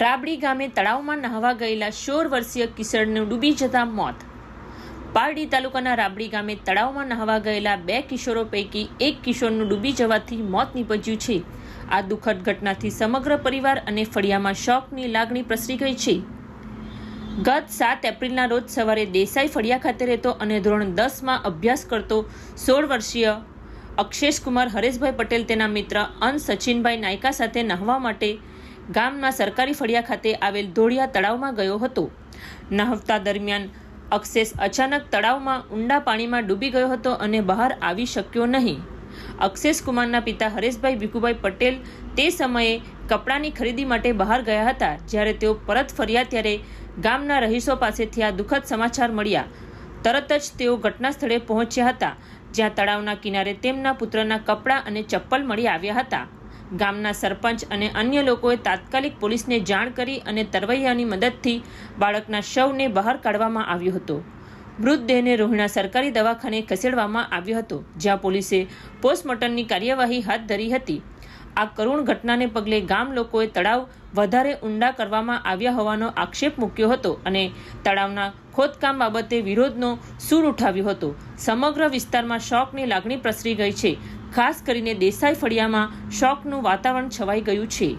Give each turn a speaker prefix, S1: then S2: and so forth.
S1: રાબડી ગામે તળાવમાં નહાવા ગયેલા સોળ વર્ષીય કિશોરનું ડૂબી જતા મોત. પારડી તાલુકાના રાબડી ગામે તળાવમાં નહાવા ગયેલા બે કિશોરો પૈકી એક કિશોરનું ડૂબી જવાથી મોત નીપજ્યું છે. આ દુઃખદ ઘટનાથી સમગ્ર પરિવાર અને ફળિયામાં શોકની લાગણી પ્રસરી ગઈ છે. ગત સાત એપ્રિલના રોજ સવારે દેસાઈ ફળિયા ખાતે રહેતો અને ધોરણ દસમાં અભ્યાસ કરતો સોળ વર્ષીય અક્ષેશ કુમાર હરેશભાઈ પટેલ તેના મિત્ર અન સચિનભાઈ નાયકા સાથે નહાવા માટે ગામના સરકારી ફળિયા ખાતે આવેલ ધોળિયા તળાવમાં ગયો હતો. નહાવતા દરમિયાન અક્ષેશ અચાનક તળાવમાં ઊંડા પાણીમાં ડૂબી ગયો હતો અને બહાર આવી શક્યો નહીં. અક્ષેશ કુમારના પિતા હરેશભાઈ ભીખુભાઈ પટેલ તે સમયે કપડાની ખરીદી માટે બહાર ગયા હતા, જ્યારે તેઓ પરત ફર્યા ત્યારે ગામના રહીશો પાસેથી આ દુઃખદ સમાચાર મળ્યા. તરત જ તેઓ ઘટના સ્થળે પહોંચ્યા હતા, જ્યાં તળાવના કિનારે તેમના પુત્રના કપડાં અને ચપ્પલ મળી આવ્યા હતા. ગામના સરપંચ અને અન્ય લોકોએ તાત્કાલિક પોલીસને જાણ કરી અને તરવૈયાની મદદથી બાળકના શવને બહાર કાઢવામાં આવ્યો હતો. મૃતદેહને રોહિણા સરકારી દવાખાને ખસેડવામાં આવ્યો હતો, જ્યાં પોલીસે પોસ્ટમોર્ટમની કાર્યવાહી હાથ ધરી હતી. આ કરુણ ઘટનાને પગલે ગામ લોકોએ તળાવ વધારે ઊંડા કરવામાં આવ્યા હોવાનો આક્ષેપ મૂક્યો હતો અને તળાવના ખોદકામ બાબતે વિરોધનો સૂર ઉઠાવ્યો હતો. સમગ્ર વિસ્તારમાં શોકની લાગણી પ્રસરી ગઈ છે. ખાસ કરીને દેસાઈ ફળિયામાં શોકનું વાતાવરણ છવાઈ ગયું છે.